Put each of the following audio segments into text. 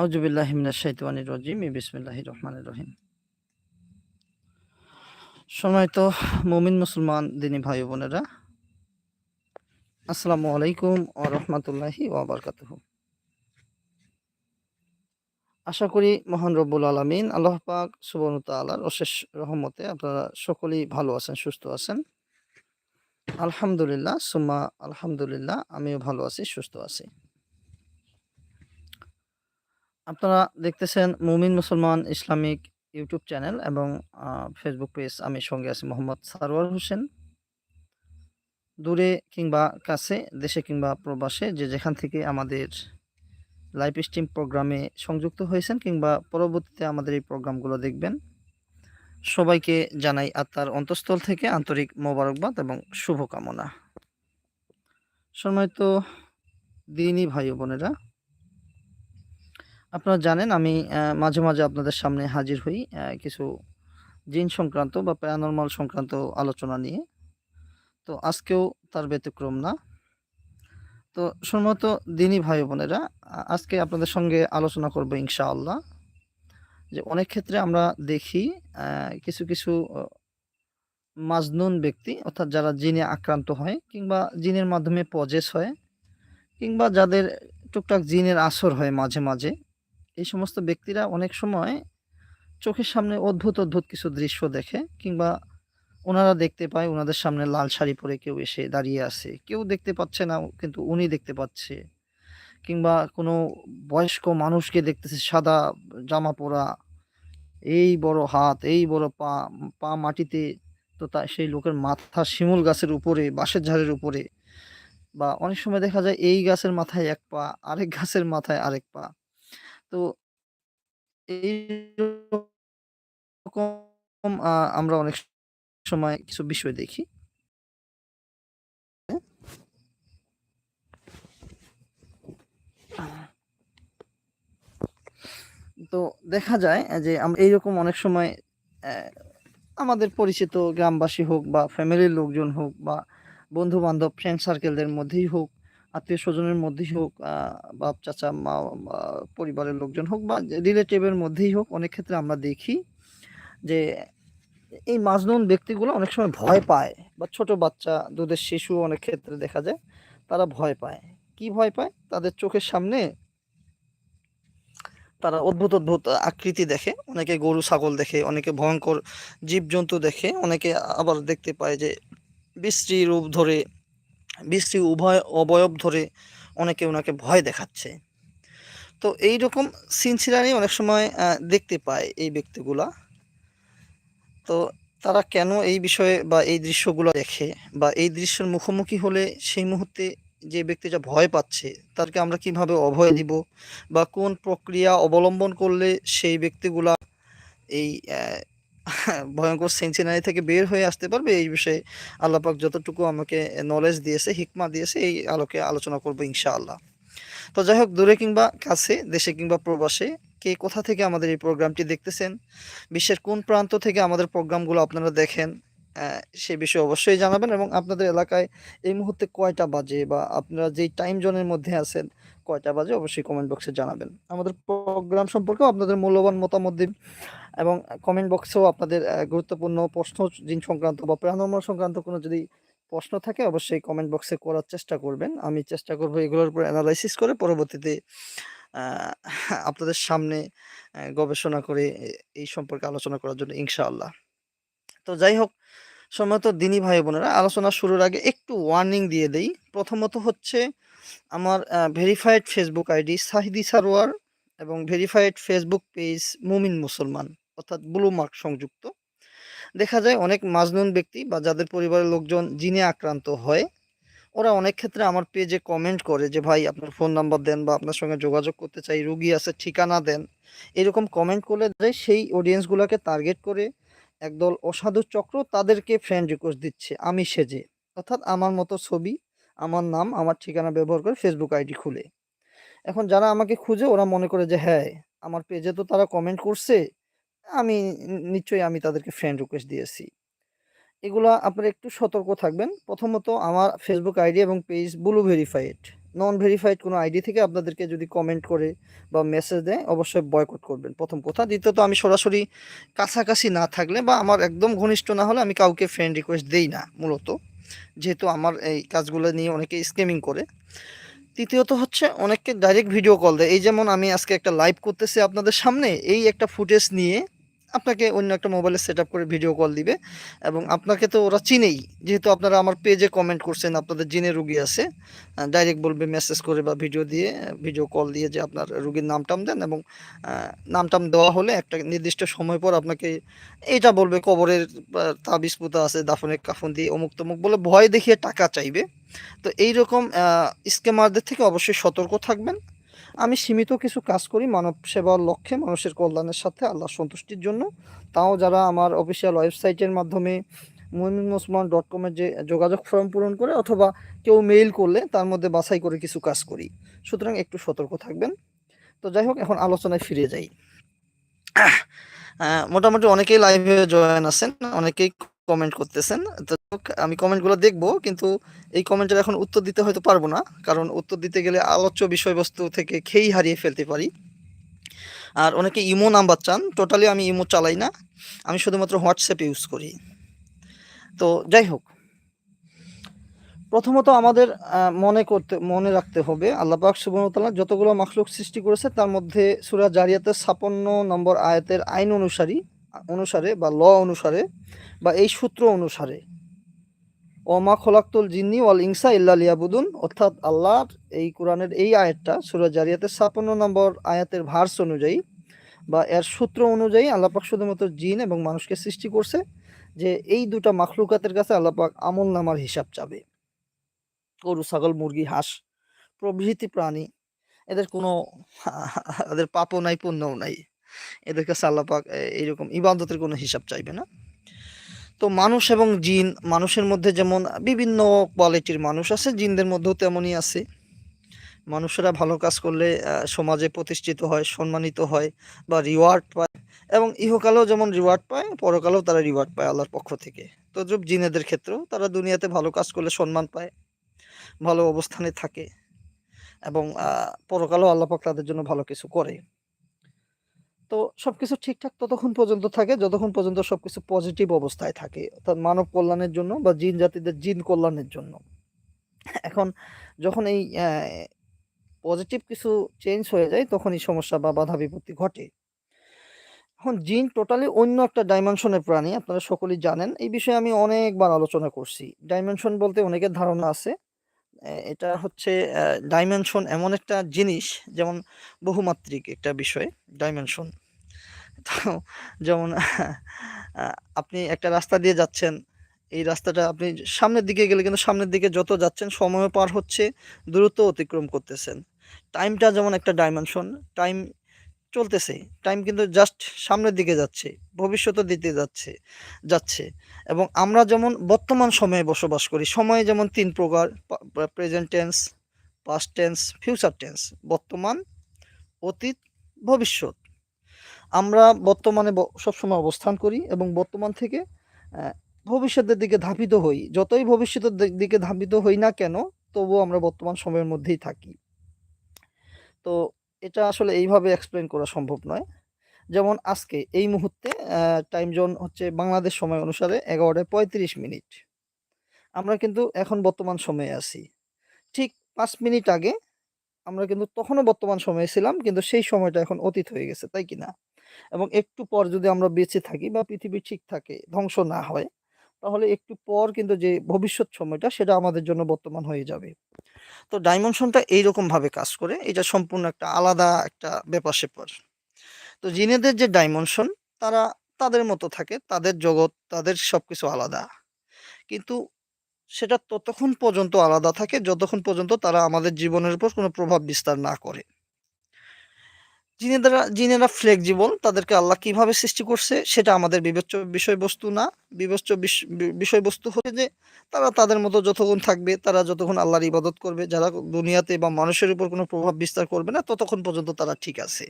আউজুবিল্লাহ হিমিনাশাইতানির রাজিম, বিসমিল্লাহির রহমানির রহিম। সম্মানিত মুমিন মুসলমান দিনী ভাই বোনেরা। আসসালামু আলাইকুম ও রহমতুল্লাহি ওবরকাতুহ আশা করি মহান রব্বুল আলমিন আল্লাহ পাক সুবন তালার অশেষ রহমতে আপনারা সকলেই ভালো আছেন, সুস্থ আছেন। আলহামদুলিল্লাহ সুমা আলহামদুলিল্লাহ, আমিও ভালো আছি, সুস্থ আছি। আপনারা দেখতেছেন মুমিন মুসলমান ইসলামিক ইউটিউব চ্যানেল এবং ফেসবুক পেজ আমি সঙ্গে আছি মোহাম্মদ সারোয়ার হোসেন। দূরে কিংবা কাছে, দেশে কিংবা প্রবাসে যে যেখান থেকে আমাদের লাইভ স্ট্রিম প্রোগ্রামে সংযুক্ত হয়েছেন কিংবা পরবর্তীতে আমাদের এই প্রোগ্রামগুলো দেখবেন, সবাইকে জানাই আত্মার অন্তঃস্থল থেকে আন্তরিক মোবারকবাদ এবং শুভকামনা। সম্মানিত দিনই ভাই বোনেরা আপনারা জানেন, আমি মাঝে মাঝে আপনাদের সামনে হাজির হই কিছু জিন সংক্রান্ত বা প্যারানর্মাল সংক্রান্ত আলোচনা নিয়ে। তো আজকেও তার ব্যতিক্রম না। তো সম্ভবত দিনী ভাই বোনেরা আজকে আপনাদের সঙ্গে আলোচনা করব ইনশাআল্লাহ যে অনেক ক্ষেত্রে আমরা দেখি কিছু কিছু মাজনুন ব্যক্তি, অর্থাৎ যারা জিনে আক্রান্ত হয় কিংবা জিনের মাধ্যমে পজেস হয় কিংবা যাদের টুকটাক জিনের আসর হয় মাঝে মাঝে এই সমস্ত ব্যক্তিরা অনেক সময় চোখের সামনে অদ্ভুত অদ্ভুত কিছু দৃশ্য দেখে কিংবা ওনারা দেখতে পায় ওনাদের সামনে লাল শাড়ি পরে কেউ এসে দাঁড়িয়ে আছে। কেউ দেখতে পাচ্ছে না, কিন্তু উনি দেখতে পাচ্ছে। কিংবা কোনো বয়স্ক মানুষকে দেখতেছে সাদা জামা পরা, এই বড় হাত, এই বড় পা পা মাটিতে তো তা, সেই লোকের মাথা শিমুল গাছের উপরে, বাঁশের ঝাড়ের উপরে। বা অনেক সময় দেখা যায় এই গাছের মাথায় এক পা, আরেক গাছের মাথায় আরেক পা। তো এইরকম আমরা অনেক সময় কিছু বিষয় দেখি। তো দেখা যায় যে আমরা এইরকম অনেক সময় আমাদের পরিচিত গ্রামবাসী হোক বা ফ্যামিলির লোকজন হোক বা বন্ধু-বান্ধব ফ্রেন্ড সার্কেলদের মধ্যেই হোক আত্মীয় স্বজনের মধ্যেই হোক বাপ চাচা মা পরিবারের লোকজন হোক বা রিলেটিভের মধ্যেই হোক অনেক ক্ষেত্রে আমরা দেখি যে এই মাজনুন ব্যক্তিগুলো অনেক সময় ভয় পায়। বা ছোট বাচ্চা দুধের শিশু অনেক ক্ষেত্রে দেখা যায় তারা ভয় পায়। কি ভয় পায়? তাদের চোখের সামনে তারা অদ্ভুত অদ্ভুত আকৃতি দেখে। অনেকে গরু ছাগল দেখে অনেকে ভয়ঙ্কর জীবজন্তু দেখে। অনেকে আবার দেখতে পায় যে বিশ্রী রূপ ধরে বিশ্রী উভয় অবয়ব ধরে অনেকে ওনাকে ভয় দেখাচ্ছে। তো এই রকম সিনসিরানি অনেক সময় দেখতে পায় এই ব্যক্তিগুলা। তো তারা কেন এই বিষয়ে বা এই দৃশ্যগুলো দেখে বা এই দৃশ্যের মুখোমুখি হলে সেই মুহূর্তে যে ব্যক্তি যা ভয় পাচ্ছে তাকে আমরা কীভাবে অভয় দিব বা কোন প্রক্রিয়া অবলম্বন করলে সেই ব্যক্তিগুলা এই ভয়ঙ্কর সেঞ্চিনারি থেকে বের হয়ে আসতে পারবে এই বিষয়ে আল্লাপাক যতটুকু আমাকে নলেজ দিয়েছে হিকমা দিয়েছে, এই আলোকে আলোচনা করব ইনশাআল্লাহ। তো যাই হোক, দূরে কিংবা কাছে, দেশে কিংবা প্রবাসে, কে কোথা থেকে আমাদের এই প্রোগ্রামটি দেখতেছেন, বিশ্বের কোন প্রান্ত থেকে আমাদের প্রোগ্রামগুলো আপনারা দেখেন সে বিষয়ে অবশ্যই জানাবেন এবং আপনাদের এলাকায় এই মুহূর্তে কয়টা বাজে বা আপনারা যেই টাইম জোনের মধ্যে আছেন, কয়টা বাজে অবশ্যই কমেন্ট বক্সে জানাবেন। আমাদের প্রোগ্রাম সম্পর্কেও আপনাদের মূল্যবান মতামত দিন এবং কমেন্ট বক্সেও আপনাদের গুরুত্বপূর্ণ প্রশ্ন জিন সংক্রান্ত বা প্রাণময় সংক্রান্ত কোনো যদি প্রশ্ন থাকে, অবশ্যই কমেন্ট বক্সে করার চেষ্টা করবেন। আমি চেষ্টা করব এগুলোর উপর অ্যানালাইসিস করে পরবর্তীতে আপনাদের সামনে গবেষণা করে এই সম্পর্কে আলোচনা করার জন্য, ইনশাআল্লাহ। তো যাই হোক সম্ভবত দিনী ভাই বোনেরা, আলোচনা শুরুর আগে একটু ওয়ার্নিং দিয়ে দেই। প্রথমত হচ্ছে আমার verified Facebook ID Sahidi Sarwar এবং ভেরিফাইড ফেসবুক পেজ মুমিন মুসলমান, অর্থাৎ ব্লু মার্ক সংযুক্ত। দেখা যায় অনেক মাজনুন ব্যক্তি বা যাদের পরিবারের লোকজন জিনে আক্রান্ত হয়। ওরা অনেক ক্ষেত্রে আমার পেজে কমেন্ট করে যে, ভাই, আপনার ফোন নাম্বার দেন বা আপনার সঙ্গে যোগাযোগ করতে চাই, রুগী আছে, ঠিকানা দেন। এরকম কমেন্ট করলে সেই অডিয়েন্সগুলোকে টার্গেট করে একদল অসাধু চক্র তাদেরকে ফ্রেন্ড রিকোয়েস্ট দিচ্ছে, আমি সেজে। অর্থাৎ আমার মতো ছবি, আমার নাম, আমার ঠিকানা ব্যবহার করে ফেসবুক আইডি খুলে। এখন যারা আমাকে খুঁজে, ওরা মনে করে যে হ্যাঁ আমার পেজে তো তারা কমেন্ট করছে, আমি নিশ্চয়ই আমি তাদেরকে ফ্রেন্ড রিকোয়েস্ট দিয়েছি। এগুলো আপনারা একটু সতর্ক থাকবেন। প্রথমত, আমার ফেসবুক আইডি এবং page blue verified non verified কোনো আইডি থেকে আপনাদেরকে যদি কমেন্ট করে বা মেসেজ দেয়, অবশ্যই বয়কট করবেন। প্রথম কথা। দ্বিতীয়ত, আমি সরাসরি কাছাকাছি না থাকলে বা আমার একদম ঘনিষ্ঠ না হলে আমি কাউকে ফ্রেন্ড রিকোয়েস্ট দেই না, মূলত। যেহেতু আমার এই কাজগুলো নিয়ে অনেকে স্কেমিং করে। তৃতীয়ত হচ্ছে, অনেককে ডাইরেক্ট ভিডিও কল দেয়। এই যেমন আমি আজকে একটা লাইভ করতেছি আপনাদের সামনে, এই একটা ফুটেজ নিয়ে আপনাকে অন্য একটা মোবাইলে সেট করে ভিডিও কল দিবে এবং আপনাকে তো ওরা চিনেই। যেহেতু আপনারা আমার পেজে কমেন্ট করছেন, আপনাদের জিনে রুগী আছে ডাইরেক্ট বলবে মেসেজ করে বা ভিডিও দিয়ে ভিডিও কল দিয়ে যে আপনার রুগীর নামটাম দেন এবং নামটাম দেওয়া হলে একটা নির্দিষ্ট সময় পর আপনাকে এটা বলবে, কবরের তাবিজ পুতা আছে দাফনের কাফন দিয়ে অমুক তমুক বলে ভয় দেখিয়ে টাকা চাইবে। তো এইরকম স্কেমারদের থেকে অবশ্যই সতর্ক থাকবেন। আমি সীমিত কিছু কাজ করি মানব সেবার লক্ষ্যে, মানুষের কল্যাণের সাথে আল্লাহ সন্তুষ্টির জন্য। তাও যারা আমার অফিসিয়াল ওয়েবসাইটের মাধ্যমে মুমিন মুসলমান ডট কমের যে যোগাযোগ ফর্ম পূরণ করে অথবা কেউ মেইল করলে তার মধ্যে বাছাই করে কিছু কাজ করি। সুতরাং একটু সতর্ক থাকবেন। তো যাই হোক, এখন আলোচনায় ফিরে যাই। মোটামুটি অনেকেই লাইভে জয়েন আছেন, অনেকেই কমেন্ট করতেছেন। তো আমি কমেন্টগুলো দেখব, কিন্তু এই কমেন্টের এখন উত্তর দিতে হয়তো পারব না, কারণ উত্তর দিতে গেলে আলোচ্য বিষয়বস্তু থেকে খেই হারিয়ে ফেলতে পারি। আর অনেকে ইমো নাম্বার চান, টোটালি আমি ইমো চালাই না, আমি শুধুমাত্র হোয়াটসঅ্যাপ ইউজ করি। তো যাই হোক, প্রথমত আমাদের মনে করতে, মনে রাখতে হবে, আল্লাহ পাক সুবহানাহু যতগুলো মাখলুক সৃষ্টি করেছে, তার মধ্যে সূরা জারিয়াতের ছাপান্ন নম্বর আয়াতের আইন অনুসারী অনুসারে বা ল অনুসারে বা এই সূত্র অনুসারে, ওমা খোলাক্তুল জিন্নি ওয়াল ইনসা ইল্লা লিয়াবুদুন, অর্থাৎ আল্লাহর এই কোরআনের এই আয়াতটা, সূরা জারিয়াতের ছাপান্ন নম্বর আয়াতের ভার্স অনুযায়ী বা এর সূত্র অনুযায়ী আল্লাপাক শুধুমাত্র জিন এবং মানুষকে সৃষ্টি করছে যে এই দুটা মাখলুকাতের কাছে আল্লাহ পাক আমল নামার হিসাব চাবে। গরু, ছাগল, মুরগি, হাঁস, প্রভৃতি প্রাণী, এদের কোনো, এদের পাপও নাই, পুণ্যও নাই। এদের কাছে আল্লাহ পাক, এ- এইরকম ইবাদতের কোনো হিসাব চাইবে না। তো মানুষ এবং জিন, মানুষের মধ্যে যেমন বিভিন্ন কোয়ালিটির মানুষ আছে, জিনদের মধ্যেও তেমনই আছে। মানুষেরা ভালো কাজ করলে সমাজে প্রতিষ্ঠিত হয়, সম্মানিত হয় বা রিওয়ার্ড পায় এবং ইহকালেও যেমন রিওয়ার্ড পায়, পরকালেও তারা রিওয়ার্ড পায় আল্লাহর পক্ষ থেকে। তো যুব জিনেদের ক্ষেত্রেও তারা দুনিয়াতে ভালো কাজ করলে সম্মান পায়, ভালো অবস্থানে থাকে এবং পরকালেও আল্লাহ পাক তাদের জন্য ভালো কিছু করে। তো সবকিছু ঠিকঠাক ততক্ষণ পর্যন্ত থাকে, যতক্ষণ পর্যন্ত সবকিছু পজিটিভ অবস্থায় থাকে, অর্থাৎ মানব কল্যাণের জন্য বা জিন জাতিদের জিন কল্যাণের জন্য। এখন যখন এই পজিটিভ কিছু চেঞ্জ হয়ে যায় তখন এই সমস্যা বা বাধা বিপত্তি ঘটে। এখন জিন টোটালি অন্য একটা ডাইমেনশনের প্রাণী, আপনারা সকলেই জানেন। এই বিষয়ে আমি অনেকবার আলোচনা করছি। ডাইমেনশন বলতে অনেকের ধারণা আছে। এটা হচ্ছে ডাইমেনশন এমন একটা জিনিস, যেমন বহুমাত্রিক একটা বিষয় ডাইমেনশন তো যেমন আপনি একটা রাস্তা দিয়ে যাচ্ছেন, এই রাস্তাটা আপনি সামনের দিকে গেলে কিন্তু সামনের দিকে যত যাচ্ছেন, সময় পার হচ্ছে, দ্রুত অতিক্রম করতেছেন। টাইমটা যেমন একটা ডাইমেনশন টাইম চলতেছে। টাইম কিন্তু জাস্ট সামনের দিকে যাচ্ছে ভবিষ্যতে দিতে যাচ্ছে যাচ্ছে। এবং আমরা যেমন বর্তমান সময়ে বসবাস করি, সময়ে যেমন তিন প্রকার present tense past tense future tense বর্তমান, অতীত, ভবিষ্যৎ। আমরা বর্তমানে সবসময় অবস্থান করি এবং বর্তমান থেকে ভবিষ্যতের দিকে ধাবিত হই। যতই ভবিষ্যতের দিকে ধাবিত হই না কেন, তবুও আমরা বর্তমান সময়ের মধ্যেই থাকি। তো এটা আসলে এইভাবে এক্সপ্লেন করা সম্ভব নয়। যেমন আজকে এই মুহূর্তে টাইম জোন হচ্ছে বাংলাদেশ সময় অনুসারে এগারোটায় পঁয়ত্রিশ মিনিট। আমরা কিন্তু এখন বর্তমান সময়ে আছি। ঠিক পাঁচ মিনিট আগে আমরা কিন্তু তখনও বর্তমান সময়ে ছিলাম, কিন্তু সেই সময়টা এখন অতীত হয়ে গেছে, তাই কি না এবং একটু পর যদি আমরা বেঁচে থাকি বা পৃথিবী ঠিক থাকে, ধ্বংস না হয় তাহলে একটু পর কিন্তু যে ভবিষ্যৎ সময়টা সেটা আমাদের জন্য বর্তমান হয়ে যাবে। তো ডাইমেনশনটা এইরকম ভাবে কাজ করে, এটা সম্পূর্ণ একটা আলাদা একটা ব্যাপার স্যাপার তো জিনেদের যে ডাইমেনশন তারা তাদের মতো থাকে, তাদের জগৎ, তাদের সব কিছু আলাদা। কিন্তু সেটা ততক্ষণ পর্যন্ত আলাদা থাকে, যতক্ষণ পর্যন্ত তারা আমাদের জীবনের উপর কোনো প্রভাব বিস্তার না করে। জিনেরা জিনেরা ফ্লেক্সিবল তাদেরকে আল্লাহ কীভাবে সৃষ্টি করছে, সেটা আমাদের বিবেচ্য বিষয়বস্তু না। বিবেচ্য বিষ- বিষয়বস্তু হচ্ছে যে, তারা তাদের মতো যতক্ষণ থাকবে, তারা যতক্ষণ আল্লাহর ইবাদত করবে, যারা দুনিয়াতে বা মানুষের উপর কোনো প্রভাব বিস্তার করবে না, ততক্ষণ পর্যন্ত তারা ঠিক আছে।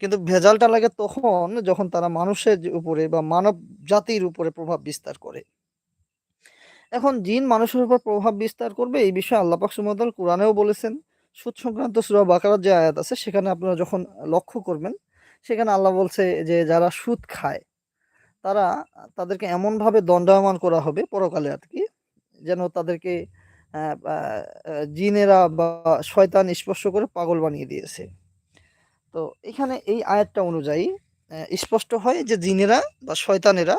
কিন্তু ভেজালটা লাগে তখন যখন তারা মানুষের উপরে বা মানব জাতির উপরে প্রভাব বিস্তার করে। এখন জিন মানুষের উপর প্রভাব বিস্তার করবে, এই বিষয়ে আল্লাহ পাক সুবহানাহু কোরআনেও বলেছেন সুদ সংক্রান্ত সূরা বাকারার যে আয়াত আছে, সেখানে আপনারা যখন লক্ষ্য করবেন, সেখানে আল্লাহ বলছে যে, যারা সুদ খায়, তারা তাদেরকে এমনভাবে দণ্ডায়মান করা হবে পরকালে আর কি, যেন তাদেরকে জিনেরা বা শয়তান স্পর্শ করে পাগল বানিয়ে দিয়েছে। তো এখানে এই আয়াতটা অনুযায়ী স্পষ্ট হয় যে, জিনেরা বা শয়তানেরা,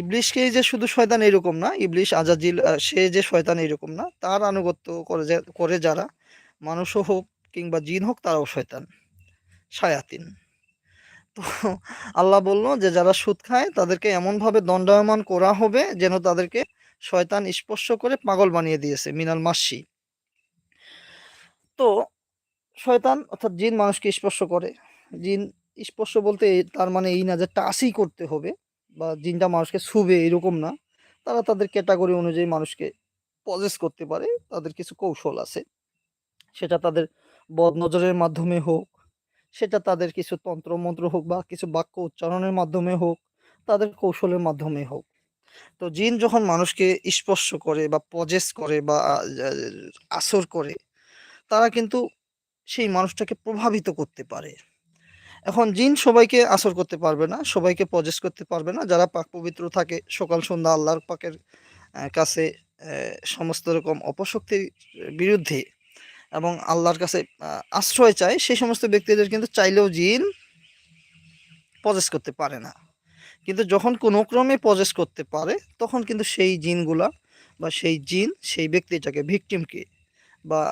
ইবলিশকে যে শুধু শয়তান এরকম না, ইবলিশ, আজাজিল সে যে শয়তান এরকম না, তার আনুগত্য করে করে যারা মানুষও হোক কিংবা জিন হোক, তারাও শয়তান। শায়াতিন। তো আল্লাহ বলল যে, যারা সুদ খায়, তাদেরকে এমনভাবে দণ্ডায়মান করা হবে যেন তাদেরকে শয়তান স্পর্শ করে পাগল বানিয়ে দিয়েছে, মিনাল মাসি। তো শয়তান অর্থাৎ জিন মানুষকে স্পর্শ করে। জিন স্পর্শ বলতে তার মানে এই না যে টাচই করতে হবে বা জিনটা মানুষকে ছুবে, এরকম না। তারা তাদের ক্যাটাগরি অনুযায়ী মানুষকে পজেস করতে পারে, তাদের কিছু কৌশল আছে। সেটা তাদের বদনজরের মাধ্যমে হোক, সেটা তাদের কিছু তন্ত্রমন্ত্র হোক বা কিছু বাক্য উচ্চারণের মাধ্যমে হোক, তাদের কৌশলের মাধ্যমে হোক। তো জিন যখন মানুষকে স্পর্শ করে বা পজেস করে বা আসর করে, তারা কিন্তু সেই মানুষটাকে প্রভাবিত করতে পারে। এখন জিন সবাইকে আসর করতে পারবে না, সবাইকে পজেস করতে পারবে না। যারা পাক পবিত্র থাকে, সকাল, সন্ধ্যা আল্লাহর পাকের কাছে সমস্ত রকম অপশক্তির বিরুদ্ধে এবং আল্লাহর কাছে আশ্রয় চায়, সেই সমস্ত ব্যক্তিদের কিন্তু চাইলেও জিন পজেস করতে পারে না। কিন্তু যখন কোনো ক্রমে পজেস করতে পারে, তখন কিন্তু সেই জিনগুলা বা সেই জিন সেই ব্যক্তিটাকে ভিকটিমকে বা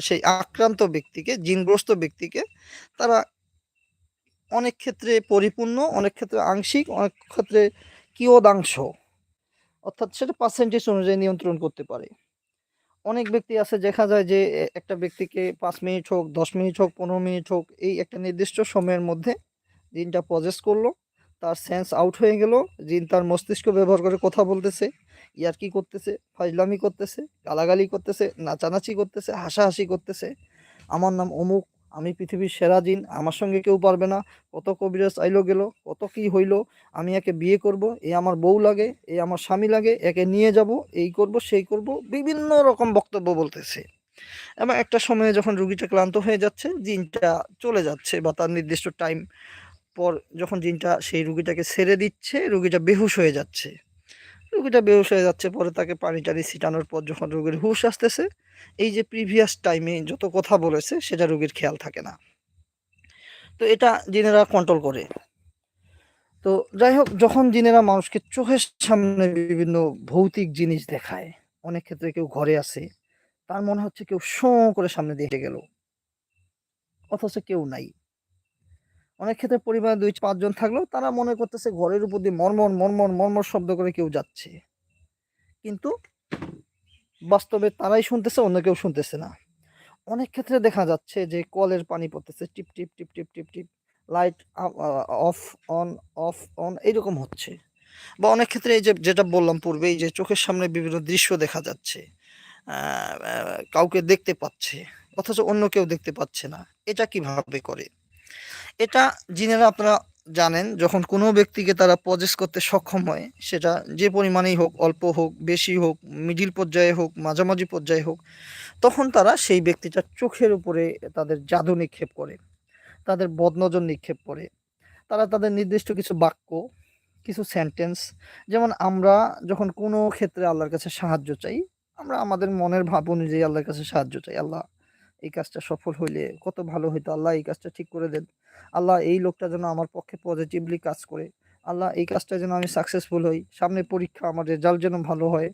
সেই আক্রান্ত ব্যক্তিকে, জিনগ্রস্ত ব্যক্তিকে তারা অনেক ক্ষেত্রে পরিপূর্ণ, অনেক ক্ষেত্রে আংশিক, অনেক ক্ষেত্রে কিয়দাংশ, অর্থাৎ সেটা পার্সেন্টেজ অনুযায়ী নিয়ন্ত্রণ করতে পারে। অনেক ব্যক্তি আছে, দেখা যায় যে একটা ব্যক্তিকে পাঁচ মিনিট হোক, দশ মিনিট হোক, পনেরো মিনিট হোক, এই একটা নির্দিষ্ট সময়ের মধ্যে জিনটা প্রজেস করল, তার সেন্স আউট হয়ে গেল, জিন তার মস্তিষ্ক ব্যবহার করে কথা বলতেছে, ইয়ার্কি করতেছে, ফাজলামি করতেছে, গালাগালি করতেছে, নাচানাচি করতেছে, হাসাহাসি করতেছে। আমার নাম অমুক আমি পৃথিবীর সেরা জিন, আমার সঙ্গে কেউ পারবে না। কত কবিরাজ আইলো গেল, কত কি হইল, আমি একে বিয়ে করব, এ আমার বউ লাগে, এ আমার স্বামী লাগে, একে নিয়ে যাব, এই করব, সেই করব, বিভিন্ন রকম বক্তব্য বলতেছে। এবং একটা সময়ে যখন রুগীটা ক্লান্ত হয়ে যাচ্ছে, জিনটা চলে যাচ্ছে বা তার নির্দিষ্ট টাইম পর যখন জিনটা, সেই রুগীটাকে ছেড়ে দিচ্ছে, রুগীটা বেহুশ হয়ে যাচ্ছে। রুগীটা বেহুশ হয়ে যাচ্ছে, পরে তাকে পানি টানি ছিটানোর পর যখন রুগীর হুশ আসতেছে, এই যে প্রিভিয়াস টাইমে যত কথা বলেছে, সেটা রুগীর খেয়াল থাকে না। তো এটা জিনেরা কন্ট্রোল করে। তো যাই হোক, যখন জিনেরা মানুষকে চোখের সামনে বিভিন্ন ভৌতিক জিনিস দেখায়, অনেক ক্ষেত্রে কেউ ঘরে আছে, তার মনে হচ্ছে কেউ শো করে সামনে দিয়ে গেল। অথচ কেউ নাই। অনেক ক্ষেত্রে পরিবারে দুই পাঁচজন থাকলেও তারা মনে করতেছে ঘরের উপর দিয়ে মর্মর মর্মর মর্মর শব্দ করে কেউ যাচ্ছে। কিন্তু বাস্তবে তারাই শুনতেছে, অন্য কেউ শুনতেছে না। অনেক ক্ষেত্রে দেখা যাচ্ছে যে কলের পানি পড়তেছে, টিপ টিপ টিপ টিপ টিপ টিপ, light off, on off, on, এইরকম হচ্ছে। বা অনেক ক্ষেত্রে এই যে, যেটা বললাম পূর্বে এই যে চোখের সামনে বিভিন্ন দৃশ্য দেখা যাচ্ছে কাউকে দেখতে পাচ্ছে, অথচ অন্য কেউ দেখতে পাচ্ছে না। এটা কীভাবে করে? এটা জিনেরা আপনারা জানেন, যখন কোনো ব্যক্তিকে তারা পজেস করতে সক্ষম হয়, সেটা যে পরিমাণেই হোক, অল্প হোক, বেশি হোক মিডিল পর্যায়ে হোক, মাঝামাঝি পর্যায়ে হোক, তখন তারা সেই ব্যক্তিটার চোখের উপরে তাদের জাদু নিক্ষেপ করে, তাদের বদনজর নিক্ষেপ করে। তারা তাদের নির্দিষ্ট কিছু বাক্য, কিছু সেন্টেন্স যেমন আমরা যখন কোনো ক্ষেত্রে আল্লাহর কাছে সাহায্য চাই, আমরা আমাদের মনের ভাব অনুযায়ী আল্লাহর কাছে সাহায্য চাই, আল্লাহ এই কাজটা সফল হইলে কত ভালো হইতো। আল্লাহ এই কাজটা ঠিক করে দেন। আল্লাহ এই লোকটা যেন আমার পক্ষে পজিটিভলি কাজ করে। আল্লাহ এই কাজটা যেন আমি সাকসেসফুল হই। সামনে পরীক্ষা আমার রেজাল্ট যেন ভালো হয়।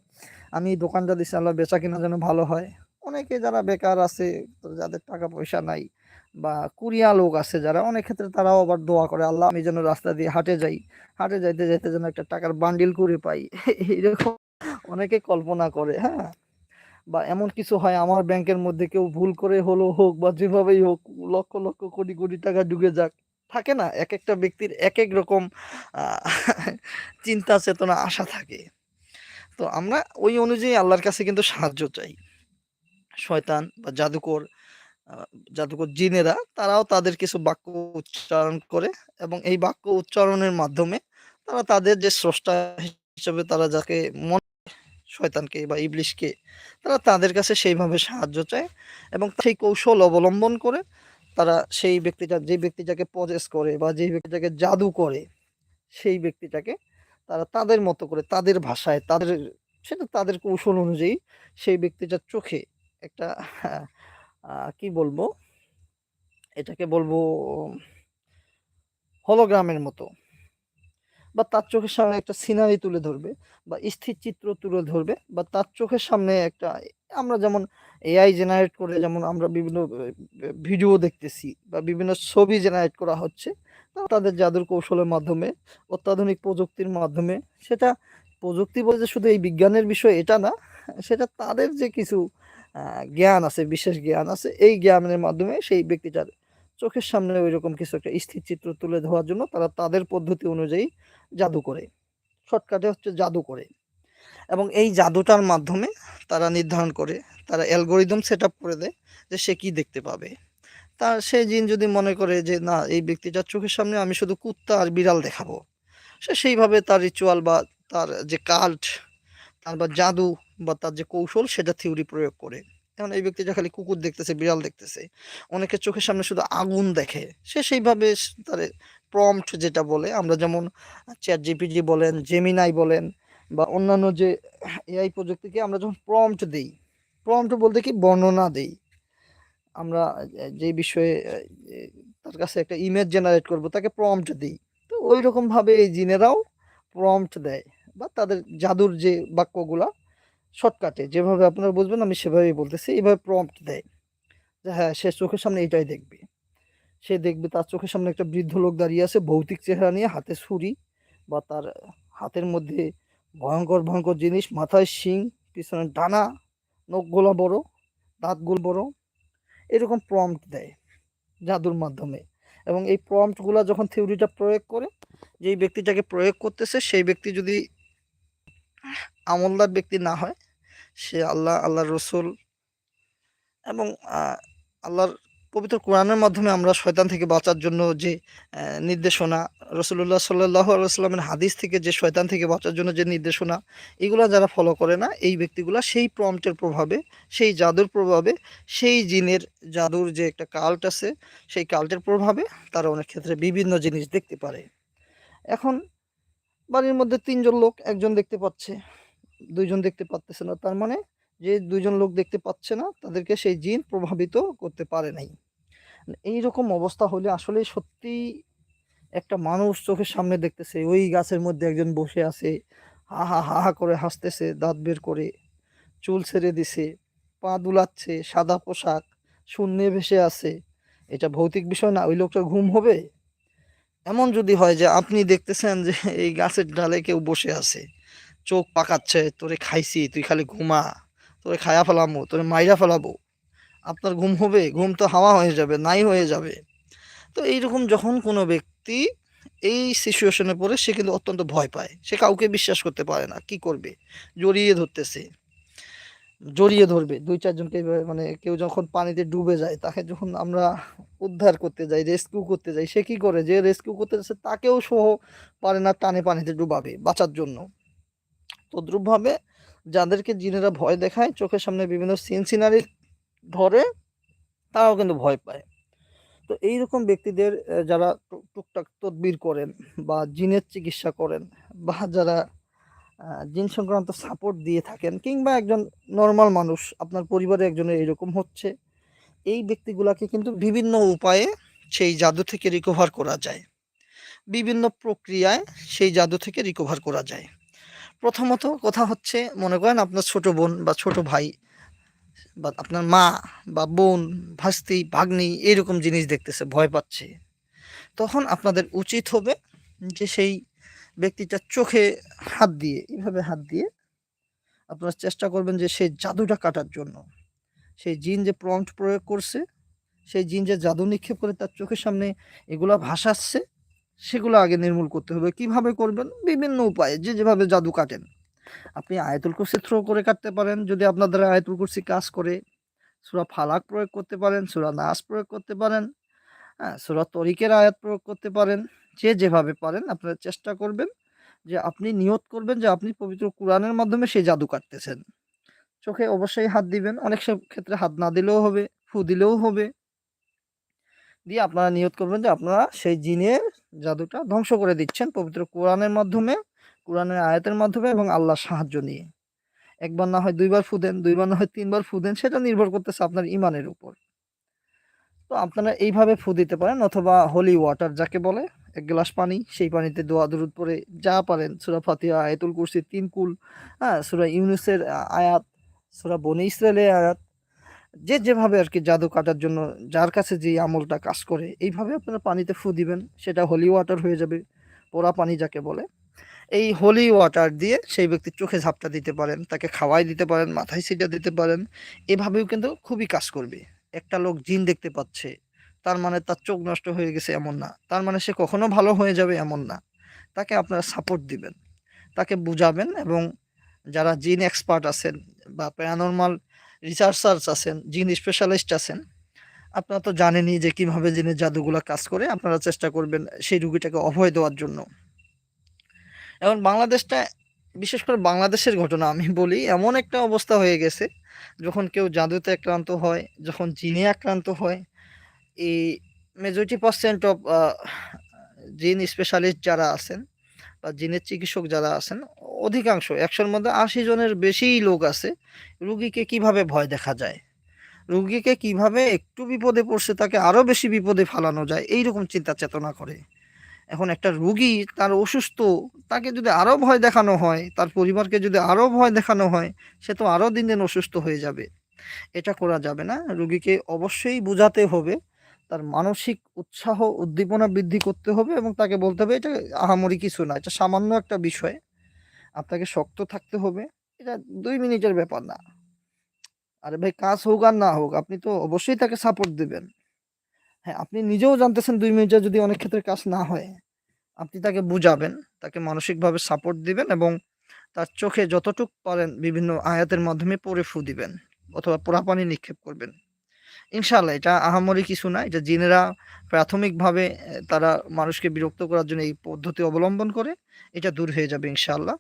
আমি দোকানটা দিচ্ছি আল্লাহ বেচা কিনা যেন ভালো হয়। অনেকে যারা বেকার আছে যাদের টাকা পয়সা নাই বা কুরিয়া লোক আছে যারা, অনেক ক্ষেত্রে তারাও আবার দোয়া করে, আল্লাহ, আমি যেন রাস্তা দিয়ে হাটে যাই। হাটে যাইতে যাইতে যেন একটা টাকার বান্ডিল করে পাই। এইরকম অনেকে কল্পনা করে হ্যাঁ? বা এমন কিছু হয় আমার ব্যাংকের মধ্যে কেউ ভুল করে হলো হোক বা যেভাবেই হোক, লক্ষ লক্ষ কোটি কোটি টাকা ঢুকে যাক, থাকে না? এক একটা ব্যক্তির এক এক রকম চিন্তা চেতনা, আশা থাকে। তো আমরা ওই অনুযায়ী আল্লাহর কাছে কিন্তু সাহায্য চাই। শয়তান বা জাদুকর জাদুকর জিনেরা, তারাও তাদের কিছু বাক্য উচ্চারণ করে এবং এই বাক্য উচ্চারণের মাধ্যমে তারা তাদের যে স্রষ্টা হিসেবে তারা যাকে মনে শয়তানকে বা ইবলিশকে তারা তাদের কাছে সেইভাবে সাহায্য চায় এবং সেই কৌশল অবলম্বন করে তারা সেই ব্যক্তিটা, যে ব্যক্তিটাকে পজেস করে বা যে ব্যক্তিটাকে জাদু করে, সেই ব্যক্তিটাকে তারা তাদের মতো করে, তাদের ভাষায়, তাদের সেটা তাদের কৌশল অনুযায়ী সেই ব্যক্তিটার চোখে একটা কি বলব? এটাকে বলব, হলোগ্রামের মতো। বা তার চোখের সামনে একটা সিনারি তুলে ধরবে বা স্থির চিত্র তুলে ধরবে বা তার চোখের সামনে একটা, আমরা যেমন এআই জেনারেট করে যেমন আমরা বিভিন্ন ভিডিও দেখতেছি বা বিভিন্ন ছবি জেনারেট করা হচ্ছে তাদের জাদুর কৌশলের মাধ্যমে, অত্যাধুনিক প্রযুক্তির মাধ্যমে, সেটা প্রযুক্তি বলতে শুধু এই বিজ্ঞানের বিষয় এটা না, সেটা তাদের যে কিছু জ্ঞান আছে, বিশেষ জ্ঞান আছে, এই জ্ঞানের মাধ্যমে সেই ব্যক্তিটার চোখের সামনে ওই রকম কিছু একটা স্থির চিত্র তুলে ধরার জন্য তারা তাদের পদ্ধতি অনুযায়ী জাদু করে। শর্টকাটে হচ্ছে জাদু করে। এবং এই জাদুটার মাধ্যমে তারা নির্ধারণ করে, তারা অ্যালগোরিদম সেট করে দেয় যে সে কি দেখতে পাবে। তার সে জিন যদি মনে করে যে, না, এই ব্যক্তিটার চোখের সামনে আমি শুধু কুত্তা আর বিড়াল দেখাবো। সে সেইভাবে তার রিচুয়াল বা তার যে কাল্ট তার বা জাদু বা তার যে কৌশল সেটা থিওরি প্রয়োগ করে। এখন এই ব্যক্তিটা খালি কুকুর দেখতেছে, বিড়াল দেখতেছে অনেকের চোখের সামনে শুধু আগুন দেখে, সে সেইভাবে তার প্রম্পট যেটা বলে, আমরা যেমন চ্যাট জিপিটি বলেন জেমিনাই বলেন, বা অন্যান্য যে এআই প্রযুক্তিকে আমরা যখন প্রম্পট দেই প্রম্পট বলতে কি বর্ণনা দেই। আমরা যে বিষয়ে, তার কাছে একটা ইমেজ জেনারেট করব, তাকে প্রম্পট দিই। তো ওই রকম ভাবে এই জিনেরাও প্রম্পট দেয়, বা তাদের জাদুর যে বাক্যগুলা শর্টকাটে, যেভাবে আপনারা বুঝবেন আমি সেভাবেই বলতেছি। এইভাবে প্রম্পট দেয় যে হ্যাঁ সে চোখের সামনে এটাই দেখবে। সে দেখবে তার চোখের সামনে একটা বৃদ্ধ লোক দাঁড়িয়ে আছে, ভৌতিক চেহারা নিয়ে, হাতে ছুরি বা তার হাতের মধ্যে ভয়ঙ্কর ভয়ঙ্কর জিনিস, মাথায় শিং, পিছনে ডানা, নখগুলো বড়, দাঁতগুলো বড়। এরকম প্রম্পট দেয় জাদুর মাধ্যমে। এবং এই প্রম্পটগুলো যখন থিওরিটা প্রয়োগ করে, যেই ব্যক্তিটাকে প্রয়োগ করতেছে, সেই ব্যক্তি যদি আমলদার ব্যক্তি না হয় সে আল্লাহ আল্লাহর রসুল এবং আল্লাহর পবিত্র কোরআনের মাধ্যমে আমরা শয়তান থেকে বাঁচার জন্য যে নির্দেশনা রসুল্লাহ সাল্লাহ হাদিস থেকে যে শয়তান থেকে বাঁচার জন্য যে নির্দেশনা, এগুলো যারা ফলো করে না, এই ব্যক্তিগুলা সেই প্রম্পটের প্রভাবে, সেই জাদুর প্রভাবে, সেই জিনের জাদুর যে একটা কাল্ট আছে, সেই কাল্টের প্রভাবে তারা অনেক ক্ষেত্রে বিভিন্ন জিনিস দেখতে পারে। এখন বাড়ির মধ্যে তিনজন লোক, একজন দেখতে পাচ্ছে। দুইজন দেখতে পাচ্ছে না। তার মানে যে দুইজন লোক দেখতে পাচ্ছে না, তাদেরকে সেই জিন প্রভাবিত করতে পারে নাই। এই রকম অবস্থা হলে আসলে সত্যি একটা মানুষ চোখের সামনে দেখতেছে, ওই গাছের মধ্যে একজন বসে আছে, হা হা হা হা করে হাসতেছে, দাঁত বের করে, চুল ছেড়ে দিছে, পা দুলাচ্ছে, সাদা পোশাক, শূন্যে ভেসে আছে। এটা ভৌতিক বিষয় না, ওই লোকটার ঘুম হবে? এমন যদি হয় যে আপনি দেখতেছেন যে এই গাছের ডালে কেউ বসে আছে। চোখ পাকাচ্ছে, তোরে খাইছি, তুই খালি ঘুমা, তোরে খায়া ফেলামো, তোরে মাইরা ফেলাবো। আপনার ঘুম হবে, ঘুম তো হাওয়া হয়ে যাবে, নাই হয়ে যাবে। তো এইরকম যখন কোনো ব্যক্তি এই সিচুয়েশনে পড়ে, সে কিন্তু অত্যন্ত ভয় পায়। সে কাউকে বিশ্বাস করতে পারে না, কি করবে? জড়িয়ে ধরতেছে। জড়িয়ে ধরবে। দুই চারজনকে মানে কেউ যখন পানিতে ডুবে যায়, তাকে যখন আমরা উদ্ধার করতে যাই রেস্কিউ করতে যাই, সে কি করে? যে রেস্কিউ করতে যাচ্ছে, তাকেও সহ পারে না, টানে পানিতে ডুবাবে বাঁচার জন্য। তদ্রুপভাবে যাদেরকে জিনেরা ভয় দেখায়, চোখের সামনে বিভিন্ন সিন সিনারি ধরে, তারাও কিন্তু ভয় পায়। তো এইরকম ব্যক্তিদের যারা টুকটাক তদবির করেন বা জিনের চিকিৎসা করেন বা যারা জিন সংক্রান্ত সাপোর্ট দিয়ে থাকেন কিংবা একজন নর্মাল মানুষ, আপনার পরিবারে একজনের এরকম হচ্ছে, এই ব্যক্তিগুলাকে কিন্তু বিভিন্ন উপায়ে সেই জাদু থেকে রিকভার করা যায়। বিভিন্ন প্রক্রিয়ায় সেই জাদু থেকে রিকভার করা যায়। প্রথমত কথা হচ্ছে, মনে করেন আপনার ছোট বোন বা ছোট ভাই বা আপনার মা বা বোন, ভাস্তি, ভাগ্নি এরকম জিনিস দেখতেছে, ভয় পাচ্ছে। তখন আপনাদের উচিত হবে যে সেই ব্যক্তিটার চোখে হাত দিয়ে, এইভাবে হাত দিয়ে আপনারা চেষ্টা করবেন যে সেই জাদুটা কাটার জন্য। সেই জিন যে প্রম্পট প্রয়োগ করছে, সেই জিন যে জাদু নিক্ষেপ করে তার চোখের সামনে এগুলা ভাসাচ্ছে সেগুলো আগে নির্মূল করতে হবে। কীভাবে করবেন? বিভিন্ন উপায়ে যে যেভাবে জাদু কাটেন। আপনি আয়তুল কুরসি থ্রো করে কাটতে পারেন। যদি আপনার দ্বারা আয়াতুল কুরসি কাজ করে, সুরা ফালাক প্রয়োগ করতে পারেন, সুরা নাস প্রয়োগ করতে পারেন হ্যাঁ সুরা তরিকের আয়াত প্রয়োগ করতে পারেন, যে যেভাবে পারেন আপনারা চেষ্টা করবেন যে আপনি নিয়ত করবেন যে আপনি পবিত্র কোরআনের মাধ্যমে সেই জাদু কাটতেছেন। চোখে অবশ্যই হাত দিবেন। অনেক সব ক্ষেত্রে হাত না দিলেও হবে, ফু দিলেও হবে। দিয়ে আপনারা নিয়ত করবেন যে আপনারা সেই জিনের জাদুটা ধ্বংস করে দিচ্ছেন পবিত্র কোরআনের মাধ্যমে, কোরআনের আয়াতের মাধ্যমে এবং আল্লাহর সাহায্য নিয়ে। একবার না হয় দুইবার ফু দেন, দুইবার না হয় তিনবার ফু দেন, সেটা নির্ভর করতেছে আপনার ইমানের উপর। তো আপনারা এইভাবে ফু দিতে পারেন অথবা হোলি ওয়াটার যাকে বলে, এক গ্লাস পানি, সেই পানিতে দোয়া, দুরুদ পরে যা পারেন। সুরা ফাতিহা, আয়াতুল কুরসি, তিন কুল হ্যাঁ সুরা ইউনুসের আয়াত, সুরা বনি ইসরায়েলের আয়াত যে যেভাবে আর কি জাদু কাটার জন্য যার কাছে যে আমলটা কাজ করে, এইভাবে আপনারা পানিতে ফু দিবেন, সেটা হোলি ওয়াটার হয়ে যাবে, পোড়া পানি যাকে বলে। এই হোলি ওয়াটার দিয়ে সেই ব্যক্তির চোখে ঝাপটা দিতে পারেন, তাকে খাওয়াই দিতে পারেন, মাথায় সিটা দিতে পারেন, এভাবেও কিন্তু খুবই কাজ করবে। একটা লোক জিন দেখতে পাচ্ছে, তার মানে তার চোখ নষ্ট হয়ে গেছে এমন না, তার মানে সে কখনো ভালো হয়ে যাবে এমন না। তাকে আপনারা সাপোর্ট দিবেন, তাকে বুঝাবেন এবং যারা জিন এক্সপার্ট আছেন বা প্যারানর্মাল রিসার্চার্স আছেন জিন স্পেশালিস্ট আছেন, আপনারা তো জানেনই যে কীভাবে জিনের জাদুগুলো কাজ করে, আপনারা চেষ্টা করবেন সেই রুগীটাকে অভয় দেওয়ার জন্য। এখন বাংলাদেশটা, বিশেষ করে বাংলাদেশের ঘটনা আমি বলি, এমন একটা অবস্থা হয়ে গেছে, যখন কেউ জাদুতে আক্রান্ত হয়, যখন জিনে আক্রান্ত হয়, এই মেজরিটি পার্সেন্ট অফ জিন স্পেশালিস্ট যারা আছেন বা জিনের চিকিৎসক যারা আছেন অধিকাংশ, একশোর মধ্যে আশি জনের বেশিই লোক আছে, রুগীকে কীভাবে ভয় দেখা যায়? রুগীকে কীভাবে একটু বিপদে পড়ছে তাকে আরও বেশি বিপদে ফালানো যায়? এই রকম চিন্তা চেতনা করে। এখন একটা রুগী তার অসুস্থ, তাকে যদি আরও ভয় দেখানো হয়, তার পরিবারকে যদি আরও ভয় দেখানো হয়, সে তো আরও দিন দিন অসুস্থ হয়ে যাবে। এটা করা যাবে না। রুগীকে অবশ্যই বোঝাতে হবে, তার মানসিক উৎসাহ, উদ্দীপনা বৃদ্ধি করতে হবে এবং তাকে বলতে হবে, এটা আহামরি কিছু না, এটা সামান্য একটা বিষয়। আপনাকে শক্ত থাকতে হবে। এটা দুই মিনিটের ব্যাপার না। আরে ভাই, কাজ হোক আর না হোক, আপনি তো অবশ্যই তাকে সাপোর্ট দিবেন। হ্যাঁ আপনি নিজেও জানতেছেন দুই মিনিটে যদি অনেক ক্ষেত্রে কাজ না হয়। আপনি তাকে বুঝাবেন, তাকে মানসিকভাবে সাপোর্ট দিবেন এবং তার চোখে যতটুক পারেন বিভিন্ন আয়াতের মাধ্যমে পরে ফু দিবেন অথবা পোড়া পানি নিক্ষেপ করবেন। ইনশাল্লাহ এটা আহামরি কিছু না, এটা জিনেরা প্রাথমিকভাবে তারা মানুষকে বিরক্ত করার জন্য এই পদ্ধতি অবলম্বন করে, এটা দূর হয়ে যাবে ইনশাল্লাহ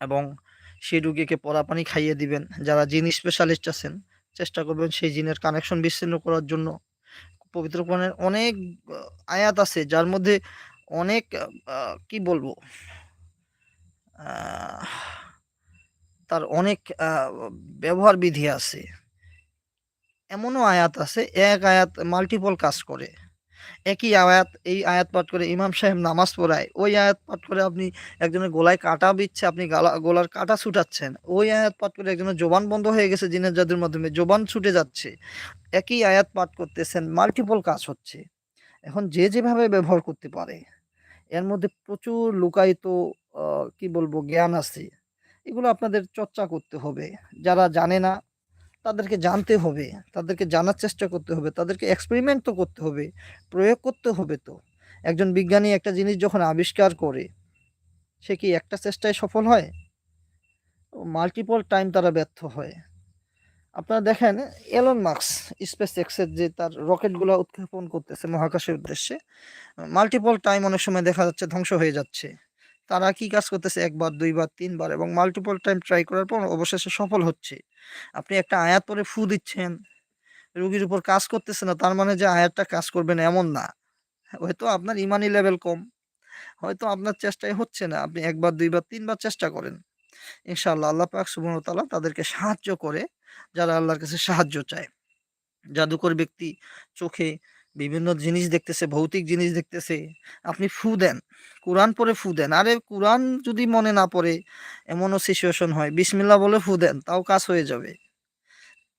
এবং সেই রুগীকে পরা পানি খাইয়ে দিবেন। যারা জিন স্পেশালিস্ট আছেন, চেষ্টা করবেন সেই জিনের কানেকশন বিচ্ছিন্ন করার জন্য। পবিত্র কোরআনের অনেক আয়াত আছে যার মধ্যে অনেক কি বলব? তার অনেক ব্যবহার বিধি আছে। এমনও আয়াত আছে, এক আয়াত মাল্টিপল কাজ করে। একই আয়াত, এই আয়াত পাঠ করে ইমাম সাহেব নামাজ পড়ায়। ওই আয়াত পাঠ করে আপনি একজনের গলায় কাটা বিচ্ছে আপনি গালা, গলার কাটা ছুটাচ্ছেন। ওই আয়াত পাঠ করে একজনের জোবান বন্ধ হয়ে গেছে জিনের জাদুর মাধ্যমে, জোবান ছুটে যাচ্ছে। একই আয়াত পাঠ করতেছেন মাল্টিপল কাজ হচ্ছে। এখন যে যেভাবে ব্যবহার করতে পারে, এর মধ্যে প্রচুর লুকায়িত কি বলব, জ্ঞান আছে। এগুলো আপনাদের চর্চা করতে হবে। যারা জানে না তাদেরকে জানতে হবে, তাদেরকে জানার চেষ্টা করতে হবে, তাদেরকে এক্সপেরিমেন্ট তো করতে হবে, প্রয়োগ করতে হবে তো। একজন বিজ্ঞানী একটা জিনিস যখন আবিষ্কার করে, সে কি একটা চেষ্টায় সফল হয়? মাল্টিপল টাইম তারা ব্যর্থ হয়। আপনারা দেখেন এলন মার্কস স্পেস এক্সের যে তার রকেটগুলো উৎক্ষেপণ করতেছে মহাকাশের উদ্দেশ্যে মাল্টিপল টাইম অনেক সময় দেখা যাচ্ছে ধ্বংস হয়ে যাচ্ছে। তারা কি কাজ করতেছে? একবার, দুইবার, তিনবার এবং মাল্টিপল টাইম ট্রাই করার পর অবশেষে সফল হচ্ছে। আপনি একটা আয়াত পরে ফু দিচ্ছেন, রুগীর উপর কাজ করতেছে না, তার মানে যে আয়াতটা কাজ করবে না, এমন না। হয়তো আপনার ইমানি লেভেল কম, হয়তো আপনার চেষ্টায় হচ্ছে না, আপনি একবার, দুইবার, তিনবার চেষ্টা করেন। ইনশাআল্লাহ আল্লাহ পাক তাআলা তাদেরকে সাহায্য করে, যারা আল্লাহর কাছে সাহায্য চায়। জাদুকর ব্যক্তি চোখে বিভিন্ন জিনিস দেখতেছে, ভৌতিক জিনিস দেখতেছে, আপনি ফু দেন, কোরআন পরে ফু দেন। আরে কোরআন যদি মনে না পড়ে, এমনও সিচুয়েশন হয়। বিসমিল্লাহ বলে ফু দেন, তাও কাজ হয়ে যাবে।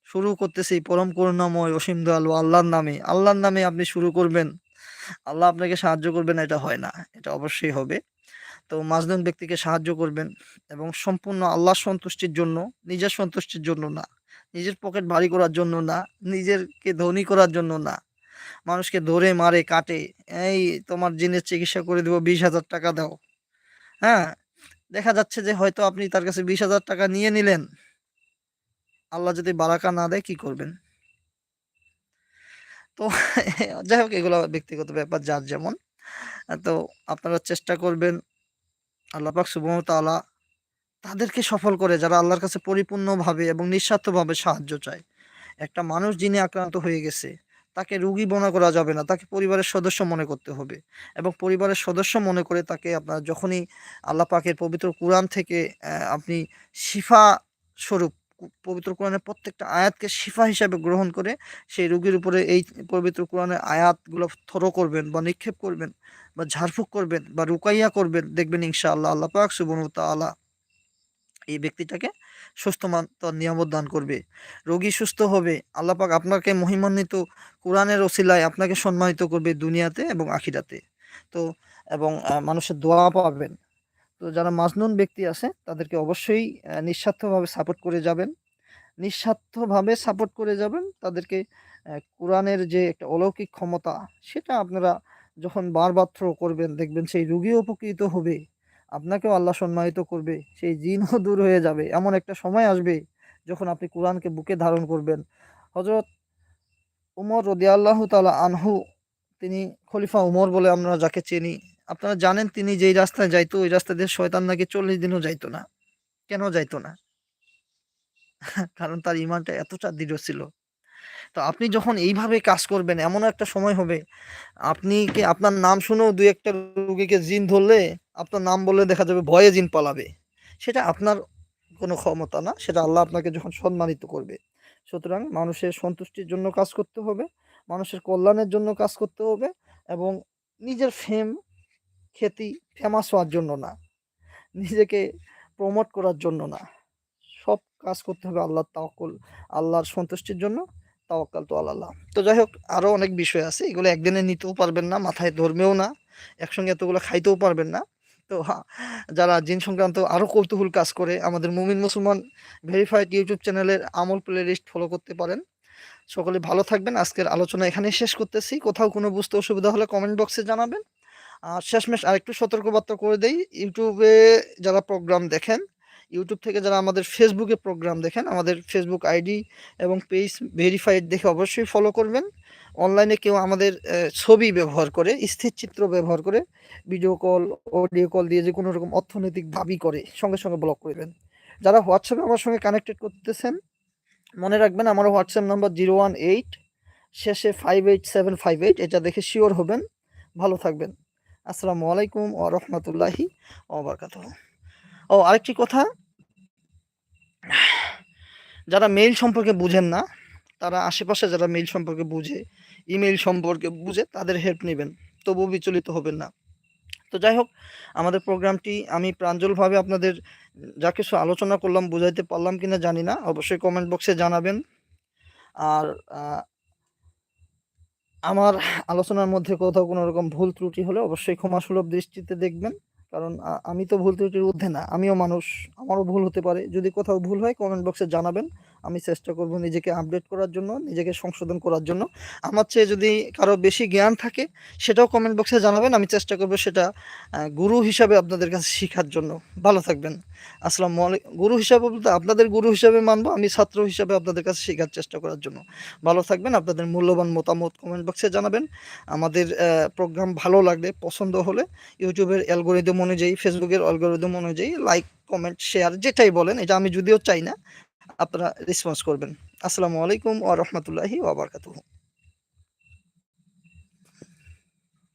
শুরু করতেছি পরম করুণাময় অসীম দয়ালু আল্লাহর নামে। আল্লাহর নামে আপনি শুরু করবেন। আল্লাহ আপনাকে সাহায্য করবেন, এটা হয় না। এটা অবশ্যই হবে। তো মাজলুম ব্যক্তিকে সাহায্য করবেন এবং সম্পূর্ণ আল্লাহর সন্তুষ্টির জন্য, নিজের সন্তুষ্টির জন্য না। নিজের পকেট ভারী করার জন্য না। নিজেরকে ধনী করার জন্য না। মানুষকে ধরে মারে, কাটে। এই তোমার জিনের চিকিৎসা করে দেবো, বিশ হাজার টাকা দাও। হ্যাঁ? দেখা যাচ্ছে যে হয়তো আপনি তার কাছে বিশ হাজার টাকা নিয়ে নিলেন। আল্লাহ যদি বারাকা না দেয়, কি করবেন? তো যাই হোক, এগুলো ব্যক্তিগত ব্যাপার, যার যেমন। তো আপনারা চেষ্টা করবেন, আল্লাহ পাক সুবহানাহু ওয়া তাআলা তাদেরকে সফল করে, যারা আল্লাহর কাছে পরিপূর্ণভাবে এবং নিঃস্বার্থভাবে সাহায্য চায়। একটা মানুষ যিনি আক্রান্ত হয়ে গেছে তাকে রুগী মনে করা যাবে না, তাকে পরিবারের সদস্য মনে করতে হবে। এবং পরিবারের সদস্য মনে করে তাকে আপনার যখনই আল্লাহ পাকের পবিত্র কোরআন থেকে আপনি শিফা স্বরূপ, পবিত্র কোরআনের প্রত্যেকটা আয়াতকে শিফা হিসাবে গ্রহণ করে সেই রুগীর উপরে এই পবিত্র কোরআনের আয়াতগুলো থরো করবেন বা নিক্ষেপ করবেন বা ঝাড়ফুঁক করবেন বা রুকাইয়া করবেন, দেখবেন ইনশাআল্লাহ, আল্লাহ পাক সুবহানাহু ওয়া এই ব্যক্তিটাকে সুস্থ নিয়ামত দান করবে। রোগী সুস্থ হবে। আল্লাপাক আপনাকে মহিমান্বিত কোরআনের ওসিলায় আপনাকে সম্মানিত করবে দুনিয়াতে এবং আখিরাতে। তো, এবং মানুষের দোয়া পাবেন। তো যারা মাজনুন ব্যক্তি আছে, তাদেরকে অবশ্যই নিঃস্বার্থভাবে সাপোর্ট করে যাবেন। নিঃস্বার্থভাবে সাপোর্ট করে যাবেন, তাদেরকে কোরআনের যে একটা অলৌকিক ক্ষমতা, সেটা আপনারা যখন বারবার থ্রো করবেন, দেখবেন সেই রুগী উপকৃত হবে। আপনাকেও আল্লাহ সম্মানিত করবে, সেই জিনও দূর হয়ে যাবে। এমন একটা সময় আসবে যখন আপনি কোরআনকে বুকে ধারণ করবেন। হজরত উমর রদিয়াল্লাহ তালা আনহু, তিনি খলিফা উমর বলে আমরা যাকে চিনি। আপনারা জানেন তিনি যেই রাস্তায় যাইতো, ওই রাস্তা দিয়ে শয়তান নাকি চল্লিশ দিনও যাইতো না। কেন যাইতো না? কারণ তার ইমানটা এতটা দৃঢ় ছিল। তো আপনি যখন এইভাবে কাজ করবেন এমন একটা সময় হবে, আপনি কি আপনার নাম শুনেও দুই একটা রুগীকে জিন ধরলে আপনার নাম বললে দেখা যাবে ভয়ে জিন পালাবে। সেটা আপনার কোনো ক্ষমতা না, সেটা আল্লাহ আপনাকে যখন সম্মানিত করবে। সুতরাং মানুষের সন্তুষ্টির জন্য কাজ করতে হবে, মানুষের কল্যাণের জন্য কাজ করতে হবে এবং নিজের ফেম খ্যাতি ফেমাস হওয়ার জন্য না, নিজেকে প্রমোট করার জন্য না। সব কাজ করতে হবে আল্লাহর তাওয়াক্কুল, আল্লাহর সন্তুষ্টির জন্য। তাওয়াক্কাল তো আল্লাহ তো যাই হোক আরও অনেক বিষয় আছে, এগুলো একদিনে নিতেও পারবেন না, মাথায় ধরবেও না, একসঙ্গে এতগুলো খাইতেও পারবেন না। তো যারা জিন সংক্রান্ত আরও কৌতূহল কাজ করে, আমাদের মুমিন মুসলমান ভেরিফাইড ইউটিউব চ্যানেলের আমল প্লে লিস্ট ফলো করতে পারেন। সকলে ভালো থাকবেন, আজকের আলোচনা এখানেই শেষ করতেছি। কোথাও কোনো বুঝতে অসুবিধা হলে কমেন্ট বক্সে জানাবেন। আর শেষমেশ আরেকটু সতর্কবার্তা করে দেই, ইউটিউবে যারা প্রোগ্রাম দেখেন ইউটিউব থেকে যারা আমাদের ফেসবুকে প্রোগ্রাম দেখেন, আমাদের ফেসবুক আইডি এবং পেজ ভেরিফাইড দেখে অবশ্যই ফলো করবেন। অনলাইনে কেউ আমাদের ছবি ব্যবহার করে, স্থির চিত্র ব্যবহার করে ভিডিও কল অডিও কল দিয়ে যে কোনো রকম অর্থনৈতিক দাবি করে, সঙ্গে সঙ্গে ব্লক করবেন যারা হোয়াটসঅ্যাপে আমার সঙ্গে কানেক্টেড করতেছেন, মনে রাখবেন আমার WhatsApp number zero one eight শেষে five eight seven five eight এটা দেখে শিওর হবেন। ভালো থাকবেন। আসসালামু আলাইকুম ও রহমতুল্লাহি ওবরকাত ও, আরেকটি কথা। যারা মেইল সম্পর্কে বুঝেন না, তারা আশেপাশে যারা মেইল সম্পর্কে বুঝে ইমেইল সম্পর্কে বুঝে, তাদের হেল্প নেবেন। তবুও বিচলিত হবেন না। তো যাই হোক, আমাদের প্রোগ্রামটি আমি প্রাঞ্জলভাবে আপনাদের যা কিছু আলোচনা করলাম, বুঝাইতে পারলাম কিনা জানি না। অবশ্যই কমেন্ট বক্সে জানাবেন। আর আমার আলোচনার মধ্যে কোথাও কোনো রকম ভুল ত্রুটি হলে অবশ্যই ক্ষমাসুলভ দৃষ্টিতে দেখবেন। কারণ আমি তো ভুল ত্রুটির ঊর্ধ্বে না, আমিও মানুষ, আমারও ভুল হতে পারে। যদি কোথাও ভুল হয় কমেন্ট বক্সে জানাবেন। আমি চেষ্টা করব নিজেকে আপডেট করার জন্য, নিজেকে সংশোধন করার জন্য। আমার চেয়ে যদি কারও বেশি জ্ঞান থাকে, সেটাও কমেন্ট বক্সে জানাবেন। আমি চেষ্টা করব সেটা গুরু হিসাবে আপনাদের কাছে শেখার জন্য। ভালো থাকবেন। আসসালামু গুরু হিসাবে বলতে আপনাদের গুরু হিসাবে মানবো, আমি ছাত্র হিসাবে আপনাদের কাছে শেখার চেষ্টা করার জন্য। ভালো থাকবেন, আপনাদের মূল্যবান মতামত কমেন্ট বক্সে জানাবেন। আমাদের প্রোগ্রাম ভালো লাগলে, পছন্দ হলে ইউটিউবের অ্যালগোরিদম অনুযায়ী ফেসবুকের অ্যালগোরিদম অনুযায়ী লাইক কমেন্ট শেয়ার যেটাই বলেন, এটা আমি যদিও চাই না আপনারা রেসপন্স করবেন। আসসালামু আলাইকুম ও রহমতুল্লাহি ওয়া বারাকাতুহু।